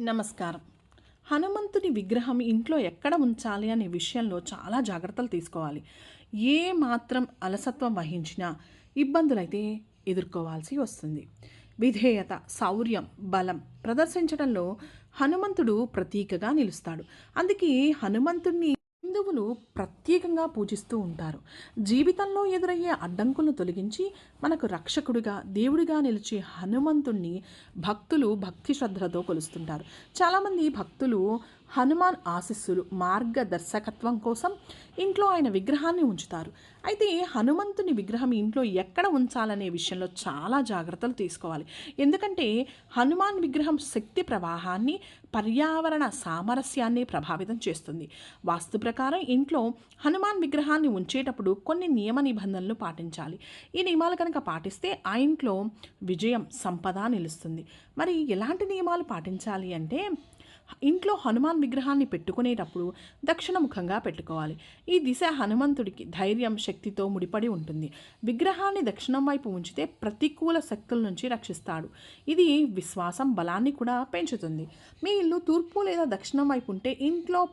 నమస్కారం. హనుమంతుని విగ్రహం ఇంట్లో ఎక్కడ ఉంచాలి అనే విషయంలో చాలా జాగ్రత్తలు తీసుకోవాలి. ఏ మాత్రం అలసత్వం వహించినా ఇబ్బందులైతే ఎదుర్కోవాల్సి వస్తుంది. విధేయత శౌర్యం బలం ప్రదర్శించడంలో హనుమంతుడు ప్రతీకగా నిలుస్తాడు. అందుకే హనుమంతుణ్ణి హిందువులు ప్రత్యేకంగా పూజిస్తూ ఉంటారు. జీవితంలో ఎదురయ్యే అడ్డంకులను తొలగించి మనకు రక్షకుడిగా దేవుడిగా నిలిచే హనుమంతుణ్ణి భక్తులు భక్తి శ్రద్ధలతో కొలుస్తుంటారు. చాలామంది భక్తులు హనుమాన్ ఆశీస్సులు మార్గదర్శకత్వం కోసం ఇంట్లో ఆయన విగ్రహాన్ని ఉంచుతారు. అయితే హనుమంతుని విగ్రహం ఇంట్లో ఎక్కడ ఉంచాలనే విషయంలో చాలా జాగ్రత్తలు తీసుకోవాలి. ఎందుకంటే హనుమాన్ విగ్రహం శక్తి ప్రవాహాన్ని పర్యావరణ సామరస్యాన్ని ప్రభావితం చేస్తుంది. వాస్తు ప్రకారం ఇంట్లో హనుమాన్ విగ్రహాన్ని ఉంచేటప్పుడు కొన్ని నియమ నిబంధనలు పాటించాలి. ఈ నియమాలు కనుక పాటిస్తే ఆ ఇంట్లో విజయం సంపద నిలుస్తుంది. మరి ఎలాంటి నియమాలు పాటించాలి అంటే ఇంట్లో హనుమాన్ విగ్రహాన్ని పెట్టుకునేటప్పుడు దక్షిణముఖంగా పెట్టుకోవాలి. ఈ దిశ హనుమంతుడికి ధైర్యం శక్తితో ముడిపడి ఉంటుంది. విగ్రహాన్ని దక్షిణం వైపు ఉంచితే ప్రతికూల శక్తుల నుంచి రక్షిస్తాడు. ఇది విశ్వాసం బలాన్ని కూడా పెంచుతుంది. మీ ఇల్లు తూర్పు లేదా దక్షిణం వైపు ఉంటే ఇంట్లో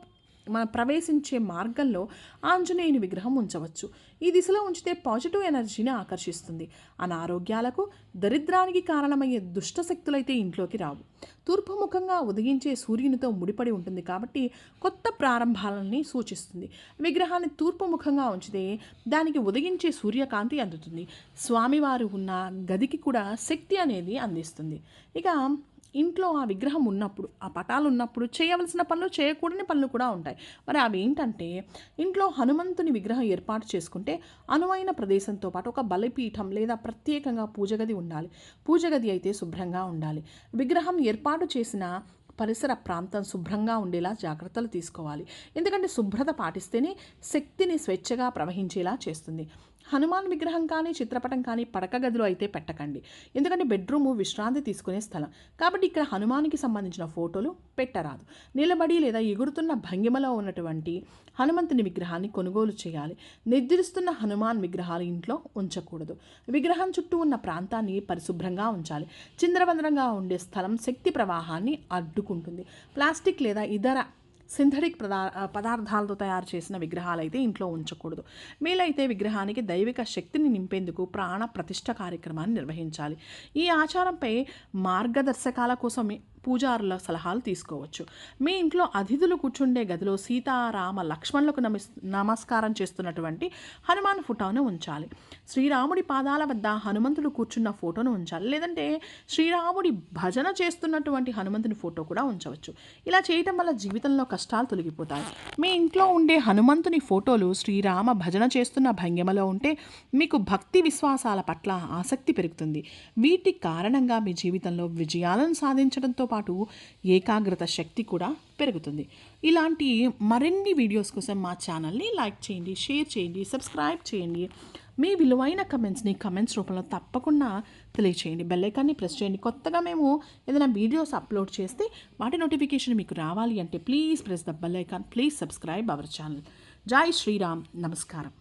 మన ప్రవేశించే మార్గంలో ఆంజనేయుని విగ్రహం ఉంచవచ్చు. ఈ దిశలో ఉంచితే పాజిటివ్ ఎనర్జీని ఆకర్షిస్తుంది. అనారోగ్యాలకు దరిద్రానికి కారణమయ్యే దుష్ట శక్తులైతే ఇంట్లోకి రావు. తూర్పుముఖంగా ఉదయించే సూర్యునితో ముడిపడి ఉంటుంది కాబట్టి కొత్త ప్రారంభాలని సూచిస్తుంది. విగ్రహాన్ని తూర్పు ముఖంగా ఉంచితే దానికి ఉదయించే సూర్యకాంతి అందుతుంది. స్వామివారు ఉన్న గదికి కూడా శక్తి అనేది అందిస్తుంది. ఇక ఇంట్లో ఆ విగ్రహం ఉన్నప్పుడు ఆ పటాలు ఉన్నప్పుడు చేయవలసిన పనులు చేయకూడని పనులు కూడా ఉంటాయి. మరి అవి ఏంటంటే ఇంట్లో హనుమంతుని విగ్రహం ఏర్పాటు చేసుకుంటే అనువైన ప్రదేశంతో పాటు ఒక బలిపీఠం లేదా ప్రత్యేకంగా పూజగది ఉండాలి. పూజగది అయితే శుభ్రంగా ఉండాలి. విగ్రహం ఏర్పాటు చేసిన పరిసర ప్రాంతం శుభ్రంగా ఉండేలా జాగ్రత్తలు తీసుకోవాలి. ఎందుకంటే శుభ్రత పాటిస్తేనే శక్తిని స్వేచ్ఛగా ప్రవహించేలా చేస్తుంది. హనుమాన్ విగ్రహం కానీ చిత్రపటం కానీ పడక గదిలో అయితే పెట్టకండి. ఎందుకంటే బెడ్రూము విశ్రాంతి తీసుకునే స్థలం. కాబట్టి ఇక్కడ హనుమానికి సంబంధించిన ఫోటోలు పెట్టరాదు. నిలబడి లేదా ఎగురుతున్న భంగిమలో ఉన్నటువంటి హనుమంతుని విగ్రహాన్ని కొనుగోలు చేయాలి. నిద్రిస్తున్న హనుమాన్ విగ్రహాలు ఇంట్లో ఉంచకూడదు. విగ్రహం చుట్టూ ఉన్న ప్రాంతాన్ని పరిశుభ్రంగా ఉంచాలి. చిందరవందరంగా ఉండే స్థలం శక్తి ప్రవాహాన్ని అడ్డుకుంటుంది. ప్లాస్టిక్ లేదా ఇతర సింథటిక్ పదా పదార్థాలతో తయారు చేసిన విగ్రహాలు అయితే ఇంట్లో ఉంచకూడదు. మేలైతే విగ్రహానికి దైవిక శక్తిని నింపేందుకు ప్రాణ ప్రతిష్ట కార్యక్రమాన్ని నిర్వహించాలి. ఈ ఆచారంపై మార్గదర్శకాల కోసం పూజారుల సలహాలు తీసుకోవచ్చు. మీ ఇంట్లో అతిథులు కూర్చుండే గదిలో సీతారామ లక్ష్మణులకు నమస్ నమస్కారం చేస్తున్నటువంటి హనుమాన్ ఫోటోను ఉంచాలి. శ్రీరాముడి పాదాల వద్ద హనుమంతుడు కూర్చున్న ఫోటోను ఉంచాలి. లేదంటే శ్రీరాముడి భజన చేస్తున్నటువంటి హనుమంతుని ఫోటో కూడా ఉంచవచ్చు. ఇలా చేయటం వల్ల జీవితంలో కష్టాలు తొలగిపోతాయి. మీ ఇంట్లో ఉండే హనుమంతుని ఫోటోలు శ్రీరామ భజన చేస్తున్న భంగిమలో ఉంటే మీకు భక్తి విశ్వాసాల పట్ల ఆసక్తి పెరుగుతుంది. వీటి కారణంగా మీ జీవితంలో విజయాలను సాధించడంతో పాటు ఏకాగ్రత శక్తి కూడా పెరుగుతుంది. ఇలాంటి మరిన్ని వీడియోస్ కోసం మా ఛానల్ని లైక్ చేయండి షేర్ చేయండి సబ్స్క్రైబ్ చేయండి. మీ విలువైన కమెంట్స్ని కమెంట్స్ రూపంలో తప్పకుండా తెలియచేయండి. బెల్లైకాన్ని ప్రెస్ చేయండి. కొత్తగా మేము ఏదైనా వీడియోస్ అప్లోడ్ చేస్తే వాటి నోటిఫికేషన్ మీకు రావాలి అంటే please press the bell icon please subscribe our channel. జై శ్రీరామ్. నమస్కారం.